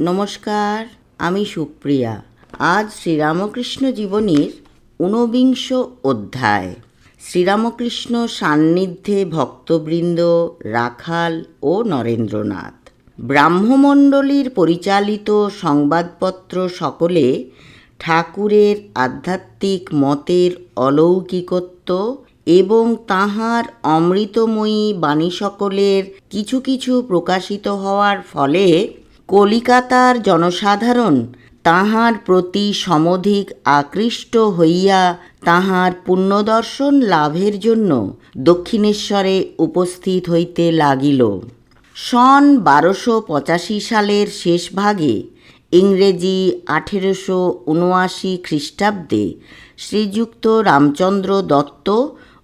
নমস্কার, আমি সুপ্রিয়া। আজ শ্রীরামকৃষ্ণ জীবনীর ঊনবিংশ অধ্যায়। শ্রীরামকৃষ্ণ সান্নিধ্যে ভক্তবৃন্দ রাখাল ও নরেন্দ্রনাথ। ব্রাহ্মমণ্ডলীর পরিচালিত সংবাদপত্র সকলে ঠাকুরের আধ্যাত্মিক মতের অলৌকিকত্ব এবং তাহার অমৃতময়ী বাণী সকলের কিছু কিছু প্রকাশিত হওয়ার ফলে কলিকাতার জনসাধারণ তাহার প্রতি সমধিক আকৃষ্ট হইয়া তাহার পুণ্যদর্শন লাভের জন্য দক্ষিণেশ্বরে উপস্থিত হইতে লাগিল। সন বারোশো পঁচাশি সালের শেষ ভাগে ইংরেজি আঠেরোশো উনআশি খ্রিস্টাব্দে শ্রীযুক্ত রামচন্দ্র দত্ত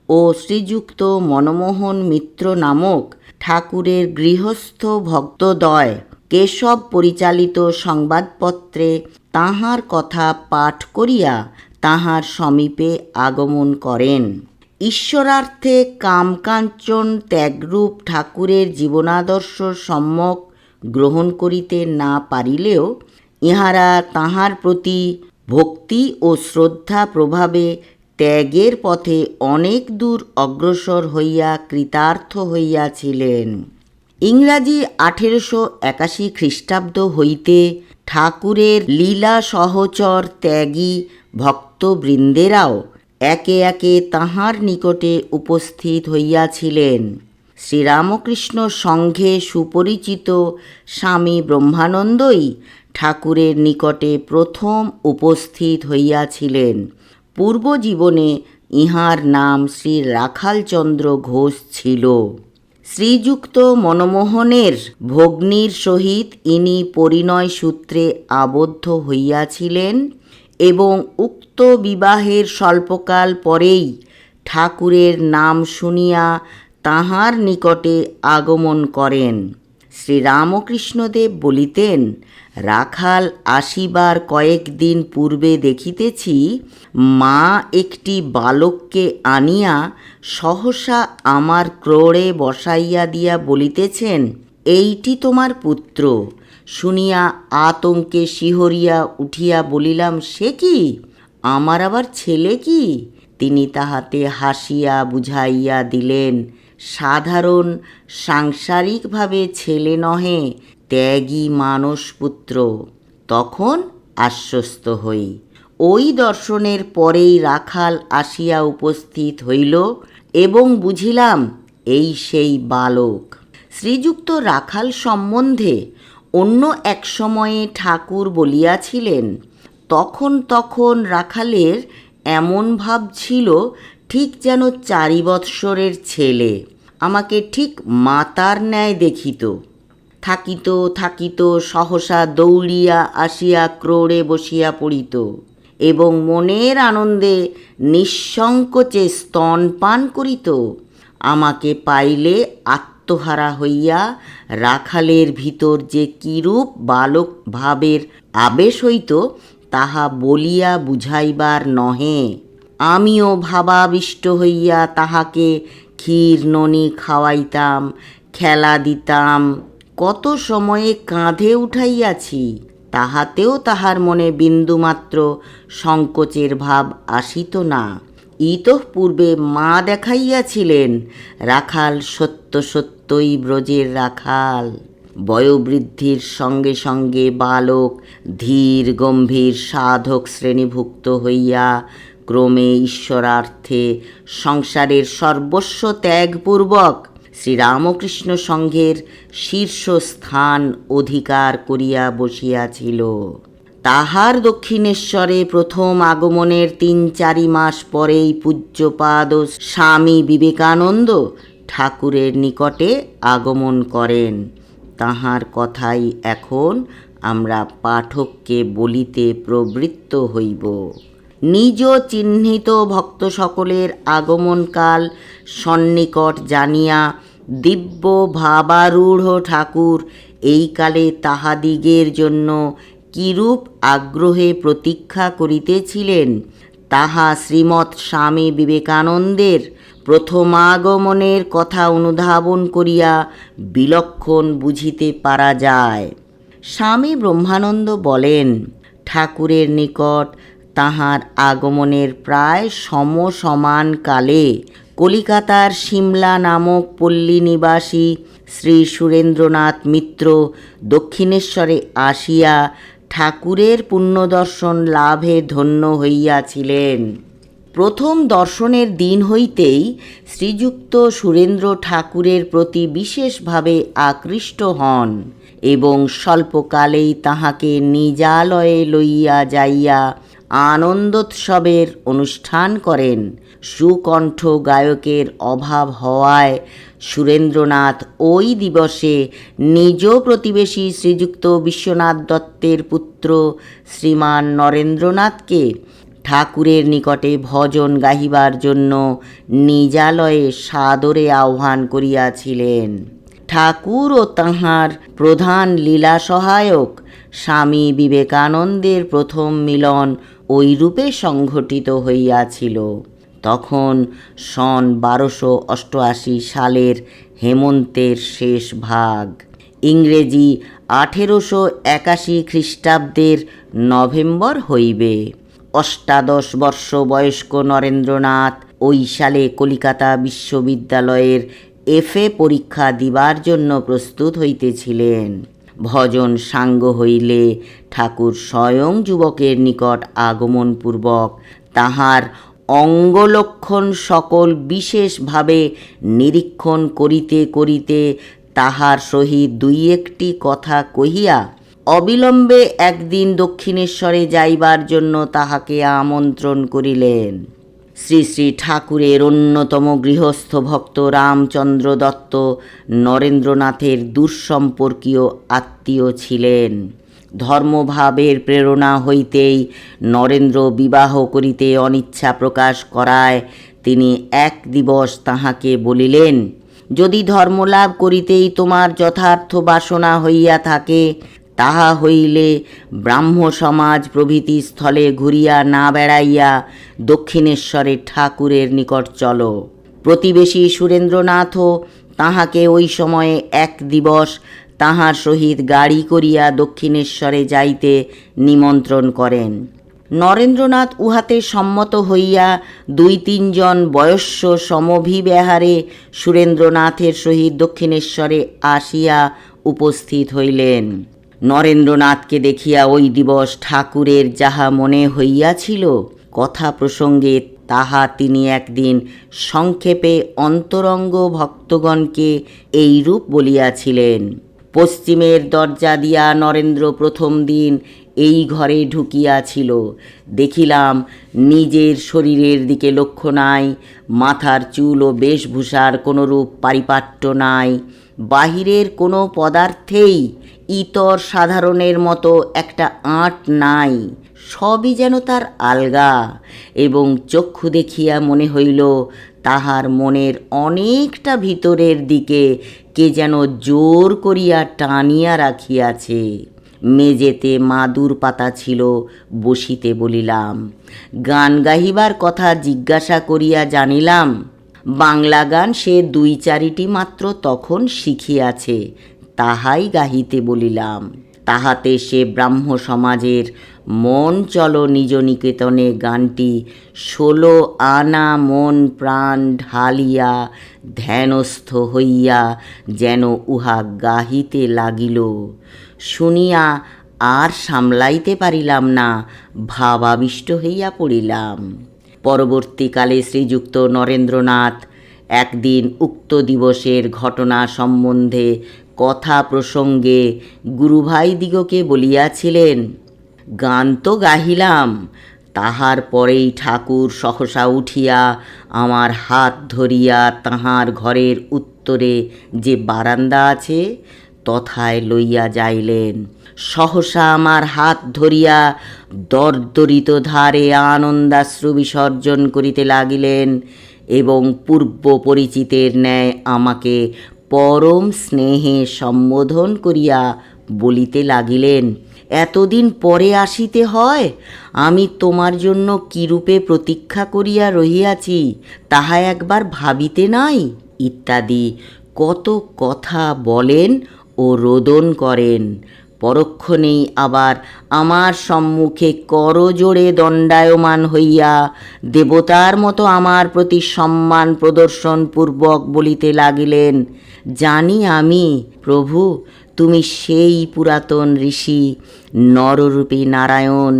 ও শ্রীযুক্ত মনমোহন মিত্র নামক ঠাকুরের গৃহস্থ ভক্তদয় কেশব পরিচালিত সংবাদপত্রে তাহার কথা পাঠ করিয়া তাহার সমীপে আগমন করেন। ঈশ্বরার্থে কামকাঞ্চন ত্যাগরূপ ঠাকুরের জীবনাদর্শ সম্যক গ্রহণ করিতে না পারিলেও ইহারা তাহার প্রতি ভক্তি ও শ্রদ্ধা প্রভাবে ত্যাগের পথে অনেক দূর অগ্রসর হইয়া কৃতার্থ হইয়াছিলেন। ইংরাজি আঠেরোশো একাশি খ্রিস্টাব্দ হইতে ঠাকুরের লীলা সহচর ত্যাগী ভক্তবৃন্দেরাও একে একে তাহার নিকটে উপস্থিত হইয়াছিলেন। শ্রীরামকৃষ্ণ সংঘে সুপরিচিত স্বামী ব্রহ্মানন্দই ঠাকুরের নিকটে প্রথম উপস্থিত হইয়াছিলেন। পূর্বজীবনে ইহার নাম শ্রী রাখালচন্দ্র ঘোষ ছিল। শ্রীযুক্ত মনমোহনের ভগ্নীর সহিত ইনি পরিণয় সূত্রে আবদ্ধ হইয়াছিলেন এবং উক্ত বিবাহের স্বল্পকাল পরেই ঠাকুরের নাম শুনিয়া তাহার নিকটে আগমন করেন। শ্রীরামকৃষ্ণদেব বলিতেন, রাখাল আসিবার কয়েকদিন পূর্বে দেখিতেছি মা একটি বালককে আনিয়া সহসা আমার ক্রোড়ে বসাইয়া দিয়া বলিতেছেন, এইটি তোমার পুত্র। শুনিয়া আতঙ্কে শিহরিয়া উঠিয়া বলিলাম, সে কি? আমার আবার ছেলে কি? তিনি তাহাতে হাসিয়া বুঝাইয়া দিলেন, সাধারণ সাংসারিকভাবে ছেলে নহে, ত্যাগী মানসপুত্র। তখন আশ্বস্ত হই। ওই দর্শনের পরেই রাখাল আসিয়া উপস্থিত হইল এবং বুঝিলাম, এই সেই বালক। শ্রীযুক্ত রাখাল সম্বন্ধে অন্য এক সময়ে ঠাকুর বলিয়াছিলেন, তখন তখন রাখালের এমন ভাব ছিল, ঠিক যেন চারি বৎসরের ছেলে, আমাকে ঠিক মাতার ন্যায় দেখিত। থাকিত থাকিত সহসা দৌড়িয়া আসিয়া ক্রোড়ে বসিয়া পড়িত। এবং মনের আনন্দে নিঃসংকোচে স্তনপান করিত। আমাকে পাইলে আত্মহারা হইয়া রাখালের ভিতর যে কিরূপ বালক ভাবের আবেশ হইত, তাহা বলিয়া বুঝাইবার নহে। আমিও ভাবাবিষ্ট হইয়া তাহাকে ক্ষীর ননি খাওয়াইতাম, খেলা দিতাম। কত সময়ে কাঁধে উঠাইয়াছি। তাহাতেও তাহার মনে বিন্দুমাত্র সংকোচের ভাব আসিত না। ইতঃপূর্বে মা দেখাইয়াছিলেন, রাখাল সত্য সত্যই ব্রজের রাখাল। বয়োবৃদ্ধির সঙ্গে সঙ্গে বালক, ধীর গম্ভীর সাধক শ্রেণীভুক্ত হইয়া ক্রমে ঈশ্বরার্থে সংসারের সর্বস্ব ত্যাগপূর্বক শ্রীরামকৃষ্ণ সংঘের শীর্ষস্থান অধিকার করিয়া বসিয়াছিল। তাহার দক্ষিণেশ্বরে প্রথম আগমনের তিন চারি মাস পরেই পূজ্যপাদ স্বামী বিবেকানন্দ ঠাকুরের নিকটে আগমন করেন। তাহার কথাই এখন আমরা পাঠককে বলিতে প্রবৃত্ত হইব। নিজ চিহ্নিত ভক্ত সকলের আগমনকাল সন্নিকট জানিয়া দিব্য ভাবারূঢ় ঠাকুর, এই কালে তাহাদিগের জন্য কিরূপ আগ্রহে প্রতীক্ষা করিতেছিলেন? তাহা শ্রীমৎ স্বামী বিবেকানন্দের প্রথমাগমনের কথা অনুধাবন করিয়া বিলক্ষণ বুঝিতে পারা যায়। স্বামী ব্রহ্মানন্দ বলেন, ঠাকুরের নিকট তাহার আগমনের প্রায় সমসমান কালে কলিকাতার সিমলা নামক পল্লী নিবাসী শ্রী সুরেন্দ্রনাথ মিত্র দক্ষিণেশ্বরে আসিয়া ঠাকুরের পুণ্যদর্শন লাভে ধন্য হইয়াছিলেন। প্রথম দর্শনের দিন হইতেই শ্রীযুক্ত সুরেন্দ্র ঠাকুরের প্রতি বিশেষভাবে আকৃষ্ট হন এবং স্বল্পকালেই তাহাকে নিজালয়ে লইয়া যাইয়া আনন্দোৎসবের অনুষ্ঠান করেন। সুকণ্ঠ গায়কের অভাব হওয়ায় সুরেন্দ্রনাথ ওই দিবসে নিজ প্রতিবেশী শ্রীযুক্ত বিশ্বনাথ দত্তের পুত্র শ্রীমান নরেন্দ্রনাথকে ঠাকুরের নিকটে ভজন গাহিবার জন্য নিজালয়ে সাদরে আহ্বান করিয়াছিলেন। ঠাকুর ও তাঁহার প্রধান লীলা সহায়ক স্বামী বিবেকানন্দের প্রথম মিলন ওইরূপে সংঘটিত হইয়াছিল। তখন সন বারোশো অষ্টআশি সালের হেমন্তের শেষ ভাগ। ইংরেজি আঠেরোশো একাশি খ্রিস্টাব্দের নভেম্বর হইবে। অষ্টাদশ বর্ষ বয়স্ক নরেন্দ্রনাথ ওই সালে কলিকাতা বিশ্ববিদ্যালয়ের এফএ পরীক্ষা দিবার জন্য প্রস্তুত হইতেছিলেন। ভজন সাঙ্গ হইলে ঠাকুর স্বয়ং যুবকের নিকট আগমনপূর্বক তাহার অঙ্গলক্ষণ সকল বিশেষভাবে নিরীক্ষণ করিতে করিতে তাহার সহিত দুই একটি কথা কহিয়া, অবিলম্বে একদিন দক্ষিণেশ্বরে যাইবার জন্য তাহাকে আমন্ত্রণ করিলেন। শ্রী শ্রী ঠাকুরের অন্যতম গৃহস্থ ভক্ত রামচন্দ্র দত্ত নরেন্দ্রনাথের দুঃসম্পর্কীয় আত্মীয় ছিলেন। ধর্মভাবের প্রেরণা হইতেই নরেন্দ্র বিবাহ করিতে অনিচ্ছা প্রকাশ করায়। তিনি এক দিবস তাহাকে বলিলেন, যদি ধর্মলাভ করিতেই তোমার যথার্থ বাসনা হইয়া থাকে, তাহা হইলে ব্রাহ্ম সমাজ প্রভৃতি স্থলে ঘুরিয়া না বেড়াইয়া দক্ষিণেশ্বরে ঠাকুরের নিকট চলো। প্রতিবেশী সুরেন্দ্রনাথও তাহাকে ওই সময়ে এক দিবস তাহার সহিত গাড়ি করিয়া দক্ষিণেশ্বরে যাইতে নিমন্ত্রণ করেন। নরেন্দ্রনাথ উহাতে সম্মত হইয়া দুই তিনজন বয়স্য সমভিব্যাহারে সুরেন্দ্রনাথের সহিত দক্ষিণেশ্বরে আসিয়া উপস্থিত হইলেন। নরেন্দ্রনাথকে দেখিয়া ওই দিবস ঠাকুরের যাহা মনে হইয়াছিল, কথা প্রসঙ্গে তাহা তিনি একদিন সংক্ষেপে অন্তরঙ্গ ভক্তগণকে এইরূপ বলিয়াছিলেন। পশ্চিমের দরজা দিয়া নরেন্দ্র প্রথম দিন এই ঘরে ঢুকিয়াছিল দেখিলাম নিজের শরীরের দিকে লক্ষ্য নাই, মাথার চুল ও বেশভূষার কোনোরূপ পারিপাট্য নাই। বাহিরের কোনো পদার্থেই ইতর সাধারণের মতো একটা আঁট নাই। সবই যেন তার আলগা এবং চক্ষু দেখিয়া মনে হইল, তাহার মনের অনেকটা ভিতরের দিকে কে যেন জোর করিয়া টানিয়া রাখিয়াছে। মেজেতে মাদুর পাতা ছিল, বসিতে বলিলাম, গান গাহিবার কথা জিজ্ঞাসা করিয়া জানিলাম, বাংলা গান সে দুই চারিটি মাত্র তখন শিখিয়াছে, তাহাই গাহিতে বলিলাম, তাহাতে সে ব্রাহ্ম সমাজের মন চলো নিজ নিকেতনে গানটি। ষোলো আনা মন প্রাণ ঢালিয়া ধ্যানস্থ হইয়া যেন উহা গাহিতে লাগিল। শুনিয়া আর সামলাইতে পারিলাম না, ভাবাবিষ্ট হইয়া পড়িলাম। পরবর্তীকালে শ্রীযুক্ত নরেন্দ্রনাথ একদিন উক্ত দিবসের ঘটনা সম্বন্ধে কথা প্রসঙ্গে গুরুভাইদিগকে বলিয়াছিলেন গান তো গাহিলাম। তাহার পরেই ঠাকুর সহসা উঠিয়া আমার হাত ধরিয়া তাহার ঘরের উত্তরে যে বারান্দা আছে, তথায় লইয়া যাইলেন। সহসা আমার হাত ধরিয়া দরদরিত ধারে আনন্দাশ্রু বিসর্জন করিতে লাগিলেন এবং পূর্ব পরিচিতের ন্যায় আমাকে পরম স্নেহে সম্বোধন করিয়া বলিতে লাগিলেন। এতদিন পরে আসিতে হয়, আমি তোমার জন্য কিরূপে প্রতীক্ষা করিয়া রহিয়াছি তাহা একবার ভাবিতে নাই? ইত্যাদি। কত কথা বলেন ও রোদন করেন। পরক্ষণেই আবার আমার সম্মুখে করজোড়ে দণ্ডায়মান হইয়া দেবতার মতো আমার প্রতি সম্মান প্রদর্শন পূর্বক বলিতে লাগিলেন, জানি আমি, প্রভু তুমি সেই পুরাতন ঋষি নররূপী নারায়ণ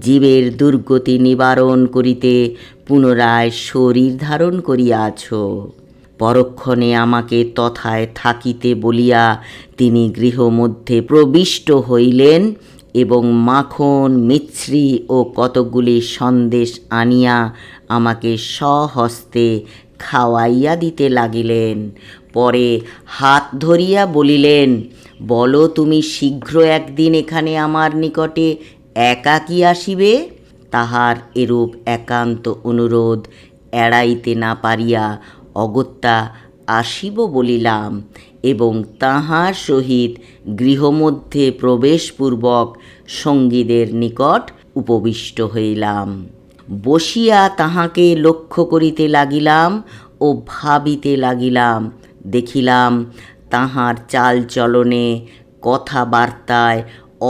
জীবের দুর্গতি নিবারণ করিতে পুনরায় শরীর ধারণ করিয়াছ। পরক্ষণে আমাকে তথায় থাকিতে বলিয়া তিনি গৃহমধ্যে প্রবিষ্ট হইলেন এবং মাখন, মিছরি ও কতকগুলি সন্দেশ আনিয়া আমাকে স্বহস্তে খাওয়াইয়া দিতে লাগিলেন। পরে হাত ধরিয়া বলিলেন বলো তুমি শীঘ্র একদিন এখানে আমার নিকটে একাকী আসিবে? তাহার এরূপ একান্ত অনুরোধ এড়াইতে না পারিয়া অগত্যা আসিব বলিলাম এবং তাহার সহিত গৃহমধ্যে প্রবেশপূর্বক সঙ্গীদের নিকট উপবিষ্ট হইলাম। বসিয়া তাহাকে লক্ষ্য করিতে লাগিলাম ও ভাবিতে লাগিলাম, দেখিলাম তাহার চালচলনে, কথাবার্তায়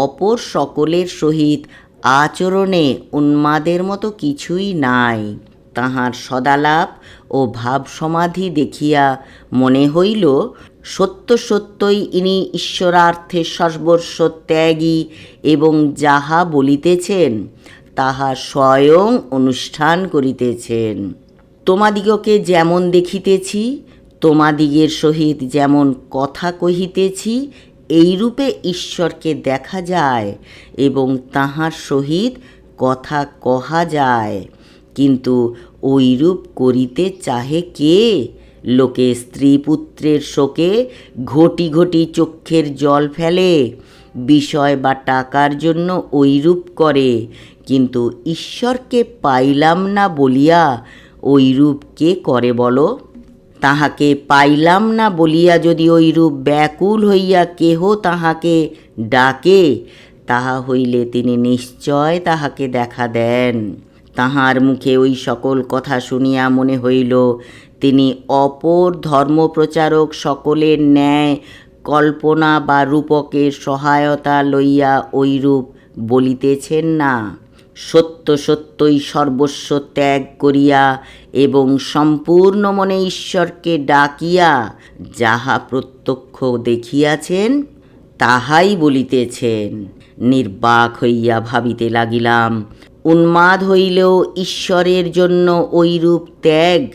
অপর সকলের সহিত আচরণে উন্মাদের মতো কিছুই নাই। তাহার সদালাপ ও ভাব সমাধি দেখিয়া মনে হইল, সত্য সত্যই ইনি ঈশ্বরার্থে সর্বস্ব ত্যাগী এবং যাহা বলিতেছেন, তাহা স্বয়ং অনুষ্ঠান করিতেছেন। তোমাদিগকে যেমন দেখিতেছি তোমাদিগের সহিত যেমন কথা কহিতেছি, এইরূপে ঈশ্বরকে দেখা যায় এবং তাহার সহিত কথা কহা যায়। কিন্তু ঐরূপ করিতে চাহে কে? লোকে স্ত্রী পুত্রের শোকে ঘটি ঘটি চক্ষের জল ফেলে, বিষয় বা টাকার জন্য ঐরূপ করে। কিন্তু ঈশ্বরকে পাইলাম না বলিয়া ঐরূপ কে করে বলো? তাহাকে পাইলাম না বলিয়া যদি ঐরূপ ব্যাকুল হইয়া কেহ তাহাকে ডাকে, তাহা হইলে তিনি নিশ্চয় তাহাকে দেখা দেন। তাহার মুখে ওই সকল কথা শুনিয়া মনে হইল, তিনি অপর ধর্মপ্রচারক সকলের ন্যায় কল্পনা বা রূপকের সহায়তা লইয়া ঐরূপ বলিতেছেন না। সত্য সত্যই সর্বস্ব ত্যাগ করিয়া এবং সম্পূর্ণ মনে ঈশ্বরকে ডাকিয়া যাহা প্রত্যক্ষ দেখিয়াছেন, তাহাই বলিতেছেন। নির্বাক হইয়া ভাবিতে লাগিলাম, উন্মাদ হইলেও ঈশ্বরের জন্য ঐরূপ ত্যাগ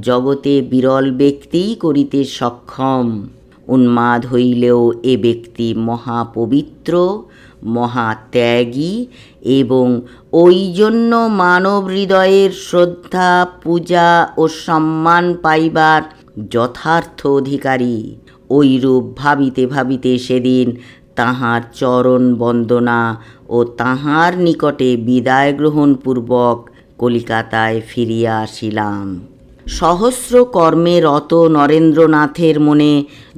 জগতে বিরল ব্যক্তিই করিতে সক্ষম। উন্মাদ হইলেও এ ব্যক্তি মহাপবিত্র, মহাত্যাগী এবং ওই জন্য মানব হৃদয়ের শ্রদ্ধা, পূজা ও সম্মান পাইবার যথার্থ অধিকারী। ঐরূপ ভাবিতে ভাবিতে সেদিন তাহার চরণ বন্দনা ও তাহার নিকটে বিদায় গ্রহণ পূর্বক কলিকাতায় ফিরিয়া আসিলাম। সহস্র কর্মে রত নরেন্দ্রনাথের মনে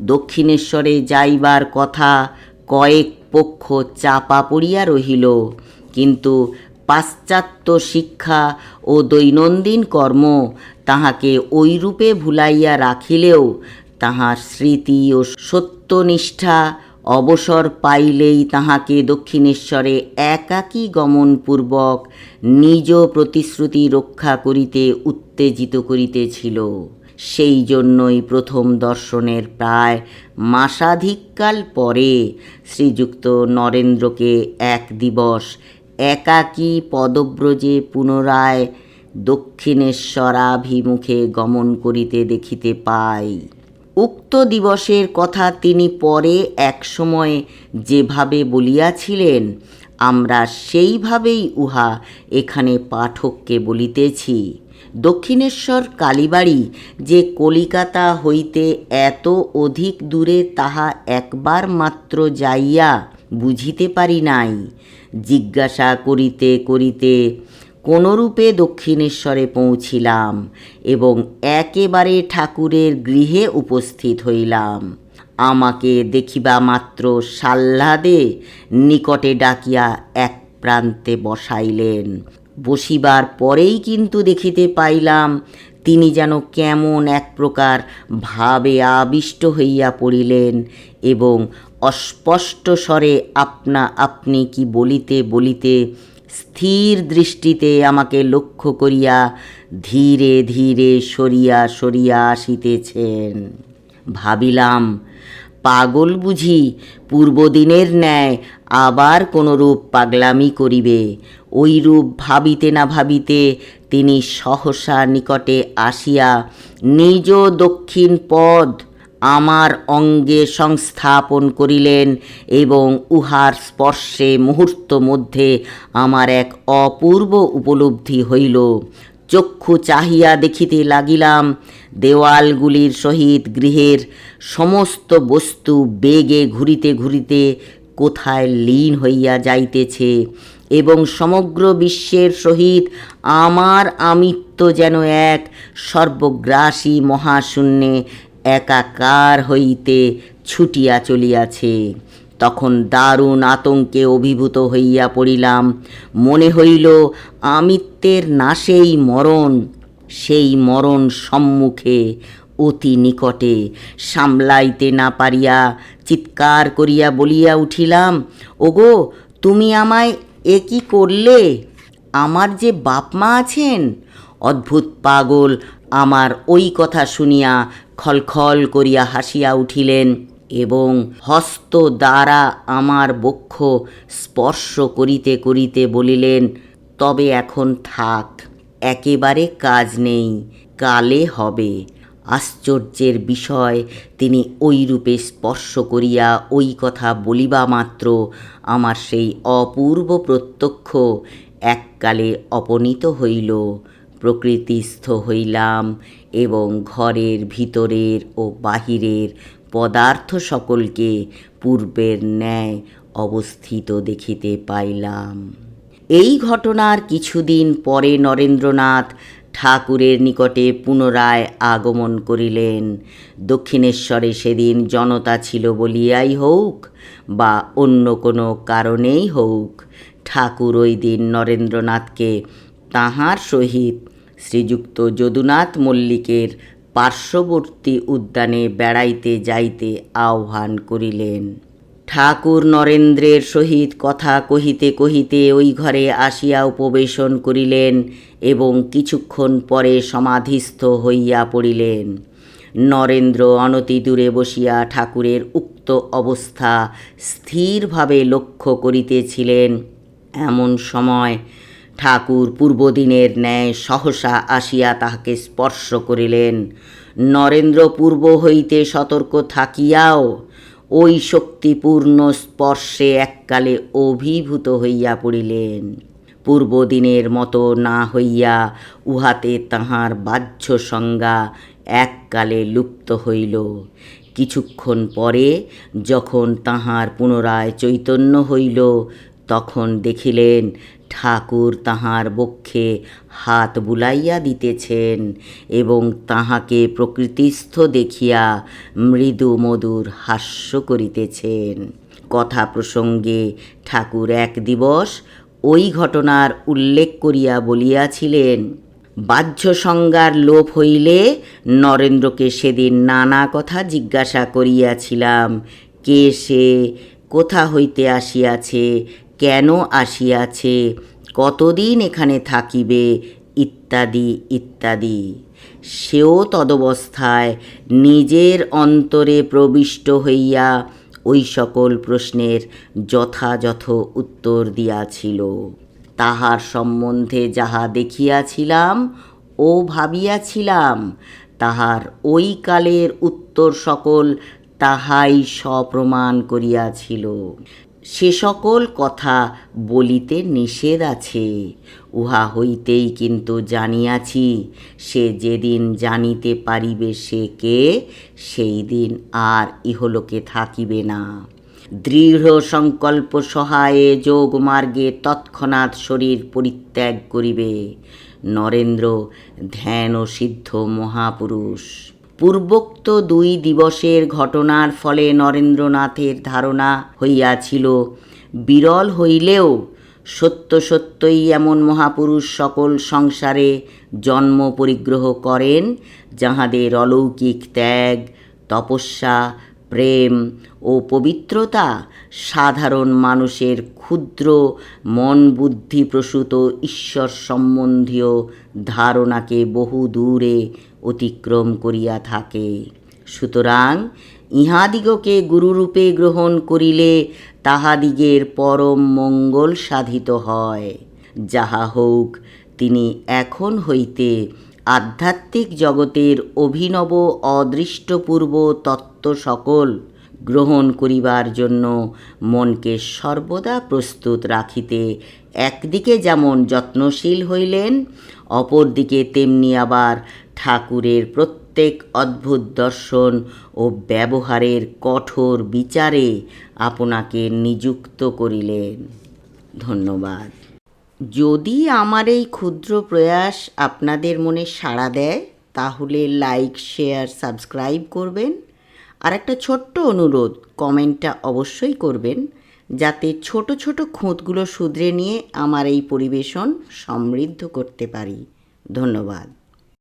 দক্ষিণেশ্বরে যাইবার কথা কয়েক পক্ষ চাপা পড়িয়া রহিল। কিন্তু পাশ্চাত্য শিক্ষা ও দৈনন্দিন কর্ম তাহাকে ঐরূপে ভুলাইয়া রাখিলেও তাহার স্মৃতি ও সত্যনিষ্ঠা অবসর পাইলেই তাহাকে দক্ষিণেশ্বরে একাকী গমনপূর্বক নিজ প্রতিশ্রুতি রক্ষা করিতে উত্তেজিত করিতেছিল। সেই জন্যই প্রথম দর্শনের প্রায় মাসাধিককাল পরে শ্রীযুক্ত নরেন্দ্রকে এক দিবস একাকী পদব্রজে পুনরায় দক্ষিণেশ্বরাভিমুখে গমন করিতে দেখিতে পাই। উক্ত দিবসের কথা তিনি পরে এক সময় যেভাবে বলিয়াছিলেন, আমরা সেইভাবেই উহা এখানে পাঠককে বলিতেছি। দক্ষিণেশ্বর কালীবাড়ি যে কলিকাতা হইতে এত অধিক দূরে তাহা একবার মাত্র যাইয়া বুঝিতে পারি নাই। জিজ্ঞাসা করিতে করিতে কোনরূপে দক্ষিণেশ্বরে পৌঁছিলাম এবং একেবারে ঠাকুরের গৃহে উপস্থিত হইলাম। আমাকে দেখিবা মাত্র সাল্লাদে নিকটে ডাকিয়া এক প্রান্তে বসাইলেন। বসিবার পরেই কিন্তু দেখিতে পাইলাম তিনি যেন কেমন এক প্রকার ভাবে আবিষ্ট হইয়া পড়িলেন এবং অস্পষ্ট স্বরে আপনা আপনি কি বলিতে বলিতে স্থির দৃষ্টিতে আমাকে লক্ষ্য করিয়া ধীরে ধীরে সরিয়া সরিয়া আসিতেছেন। ভাবিলাম, পাগল বুঝি, পূর্বদিনের ন্যায় আবার কোনরূপ পাগলামি করিবে। ওই রূপ ভাবিতে না ভাবিতে তিনি সহসা নিকটে আসিয়া নিজ দক্ষিণ পদ আমার অঙ্গে সংস্থাপন করিলেন এবং উহার স্পর্শে মুহূর্ত মধ্যে আমার এক অপূর্ব উপলব্ধি হইল। চক্ষু চাহিয়া দেখিতে লাগিলাম, দেওয়ালগুলির সহিত গৃহের সমস্ত বস্তু বেগে ঘুরিতে ঘুরিতে কোথায় লীন হইয়া যাইতেছে এবং সমগ্র বিশ্বের সহিত আমার আমিত্ব যেন এক সর্বগ্রাসী মহাশূন্যে একাকার হইতে ছুটিয়া চলিয়াছে। তখন দারুণ আতঙ্কে অভিভূত হইয়া পড়িলাম। মনে হইল, আমিত্বের নাশেই মরণ, সেই মরণ সম্মুখে অতি নিকটে সামলাইতে না পারিয়া চিৎকার করিয়া বলিয়া উঠিলাম, ওগো, তুমি আমায় এ কি করলে? আমার যে বাপ মা আছেন? অদ্ভুত পাগল আমার ওই কথা শুনিয়া খলখল করিয়া হাসিয়া উঠিলেন এবং হস্ত দ্বারা আমার বক্ষ স্পর্শ করিতে করিতে বলিলেন, তবে এখন থাক, একেবারে কাজ নেই, কালে হবে। আশ্চর্যের বিষয়, তিনি ওই রূপে স্পর্শ করিয়া ওই কথা বলিবা মাত্র আমার সেই অপূর্ব প্রত্যক্ষ এককালে অপনীত হইল। প্রকৃতিস্থ হইলাম এবং ঘরের ভিতরের ও বাহিরের পদার্থ সকলকে পূর্বের ন্যায় অবস্থিত দেখিতে পাইলাম। এই ঘটনার কিছুদিন পরে নরেন্দ্রনাথ ঠাকুরের নিকটে পুনরায় আগমন করিলেন। দক্ষিণেশ্বরে সেদিন জনতা ছিল বলিয়াই হোক বা অন্য কোনো কারণেই হোক ঠাকুর ওই দিন নরেন্দ্রনাথকে তাহার সহিত শ্রীযুক্ত যদুনাথ মল্লিকের পার্শ্ববর্তী উদ্যানে বেড়াইতে যাইতে আহ্বান করিলেন। ঠাকুর নরেন্দ্রের সহিত কথা কহিতে কহিতে ওই ঘরে আসিয়া উপবেশন করিলেন এবং কিছুক্ষণ পরে সমাধিস্থ হইয়া পড়িলেন। নরেন্দ্র অনতি দূরে বসিয়া ঠাকুরের উক্ত অবস্থা স্থিরভাবে লক্ষ্য করিতেছিলেন। এমন সময় ঠাকুর পূর্বদিনের ন্যায় সহসা আসিয়া তাহাকে স্পর্শ করিলেন। নরেন্দ্র পূর্ব হইতে সতর্ক থাকিয়াও ওই শক্তিপূর্ণ স্পর্শে এককালে অভিভূত হইয়া পড়িলেন। পূর্বদিনের মতো না হইয়া উহাতে তাহার বাহ্য সংজ্ঞা এককালে লুপ্ত হইল। কিছুক্ষণ পরে যখন তাহার পুনরায় চৈতন্য হইল, তখন দেখিলেন ঠাকুর তাহার বক্ষে হাত বুলাইয়া দিতেছেন এবং তাহাকে প্রকৃতিস্থ দেখিয়া মৃদু মধুর হাস্য করিতেছেন। কথা প্রসঙ্গে ঠাকুর এক দিবস ওই ঘটনার উল্লেখ করিয়া বলিয়াছিলেন, বাহ্য সংজ্ঞার লোপ হইলে নরেন্দ্রকে সেদিন নানা কথা জিজ্ঞাসা করিয়াছিলাম, কে সে, কোথা হইতে আসিয়াছে কেন আসিয়াছে? কতদিন এখানে থাকিবে? ইত্যাদি ইত্যাদি। সেও তদবস্থায় নিজের অন্তরে প্রবিষ্ট হইয়া ওই সকল প্রশ্নের যথাযথ উত্তর দিয়াছিল। তাহার সম্বন্ধে যাহা দেখিয়াছিলাম ও ভাবিয়াছিলাম, তাহার ওই কালের উত্তর সকল তাহাই সপ্রমাণ করিয়াছিল। সে সকল কথা বলিতে নিষেধ আছে। উহা হইতেই কিন্তু জানিয়াছি, সে যেদিন জানিতে পারিবে সে কে, সেই দিন আর ইহলোকে থাকিবে না। দৃঢ় সংকল্প সহায়ে যোগ মার্গে তৎক্ষণাৎ শরীর পরিত্যাগ করিবে। নরেন্দ্র ধ্যান ও সিদ্ধ মহাপুরুষ। পূর্বোক্ত দুই দিবসের ঘটনার ফলে নরেন্দ্রনাথের ধারণা হইয়াছিল, বিরল হইলেও সত্য সত্যই এমন মহাপুরুষ সকল সংসারে জন্ম পরিগ্রহ করেন, যাহাদের অলৌকিক ত্যাগ, তপস্যা প্রেম ও পবিত্রতা সাধারণ মানুষের ক্ষুদ্র, মন বুদ্ধি প্রসূত, ঈশ্বর সম্বন্ধীয় ধারণাকে বহু দূরে অতিক্রম করিয়া থাকে। সুতরাং ইহাদিগকে গুরুরূপে গ্রহণ করিলে তাহাদিগের পরম মঙ্গল সাধিত হয়। যাহা হোক তিনি এখন হইতে আধ্যাত্মিক জগতের অভিনব, অদৃষ্টপূর্ব তত্ত্ব সকল গ্রহণ করিবার জন্য মনকে সর্বদা প্রস্তুত রাখিতে একদিকে যেমন যত্নশীল হইলেন, অপরদিকে তেমনি আবার ঠাকুরের প্রত্যেক অদ্ভুত দর্শন ও ব্যবহারের কঠোর বিচারে আপনাকে নিযুক্ত করিলেন। ধন্যবাদ। যদি আমার এই ক্ষুদ্র প্রয়াস আপনাদের মনে সাড়া দেয়, তাহলে লাইক শেয়ার সাবস্ক্রাইব করবেন। আর একটা ছোট্ট অনুরোধ, কমেন্টটা অবশ্যই করবেন, যাতে ছোট ছোট খুঁতগুলো শুধরে নিয়ে আমার এই পরিবেশন সমৃদ্ধ করতে পারি। ধন্যবাদ।